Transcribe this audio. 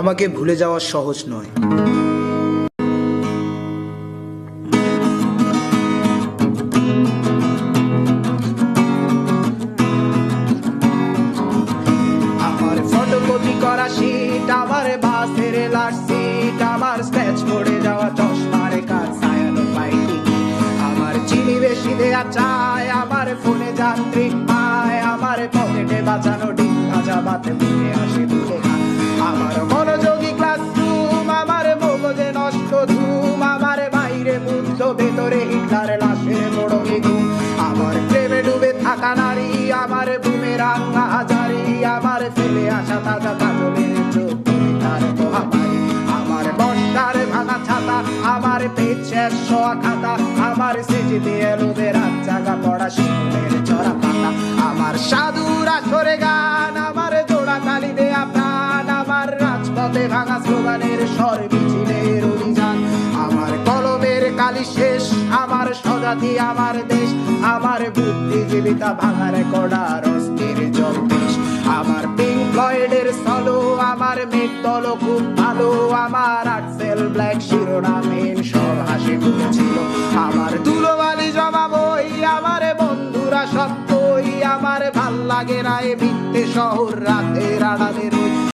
আমাকে ভুলে যাওয়া সহজ নয়। আমার আমার পড়ে যাওয়া আমার চিনি বেশি দেয়া চায় আমার ফোনে যান্ত্রিক পায় আমার পকেটে বাঁচানো ডিম, ভাজা বাতে মুখে ভেতরে হিটলার লাশের বড় ঘুম আমার প্রেমে ডুবে থাকা নারী, আমার বুমেরাং হাজারি, আমার ফেলে আসা তাজা কাজলের চোখ তার আমার বর্ষার ভাঙা ছাতা, আমার পেট শোয়া খাতা, আমার সেজে দিয়ে লোদের জাগা পড়া শিশুদের চড়া পাতা। আমার সাধুর আসরে গান, আমার জোড়া তালি দেয়া প্রাণ আমার রাজপথে ভাঙা স্লোগানের স্বর মিছিলের কলমের শেষ। আমার স্বজাতি, আমার দেশ, আমার বুদ্ধিজীবিতা ভাঙার কড়ার অস্থির জলদেশ আমার পিঙ্ক ফ্লয়েডের সলো আমার মেঘ দল খুব ভালো, আমার আর্টসেল ব্ল্যাক শিরোনামহীন সব হাসি ছিল আমার ধুলোবালি জমা বই আমার বন্ধুরা সব বই আমার ভালো লাগে না এ মিথ্যে শহর রাতের আড়ালের